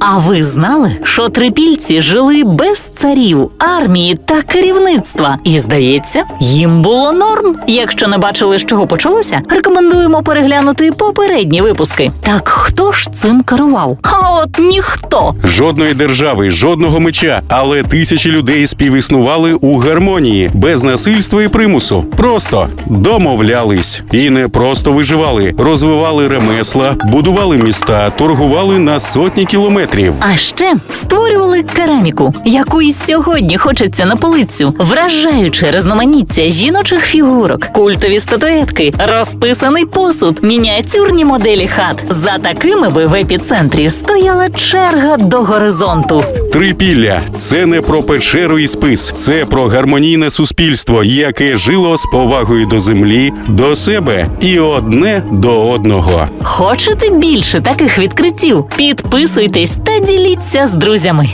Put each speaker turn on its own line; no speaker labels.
А ви знали, що трипільці жили без царів, армії та керівництва? І здається, їм було норм. Якщо не бачили, з чого почалося, рекомендуємо переглянути попередні випуски. Так хто ж цим керував? А от ніхто.
Жодної держави, жодного меча, але тисячі людей співіснували у гармонії, без насильства і примусу. Просто домовлялись і не просто виживали, розвивали ремесла, будували міста, торгували на сотні кілометрів.
А ще створювали кераміку, яку і сьогодні хочеться на полицю, вражаючи різноманіття жіночих фігурок, культові статуетки, розписаний посуд, мініатюрні моделі хат. За такими би епіцентрі стояла черга до горизонту.
Трипілля це не про печеру і спис, це про гармонійне суспільство, яке жило з повагою до землі, до себе і одне до одного.
Хочете більше таких відкриттів? Підписуйтесь та діліться з друзями.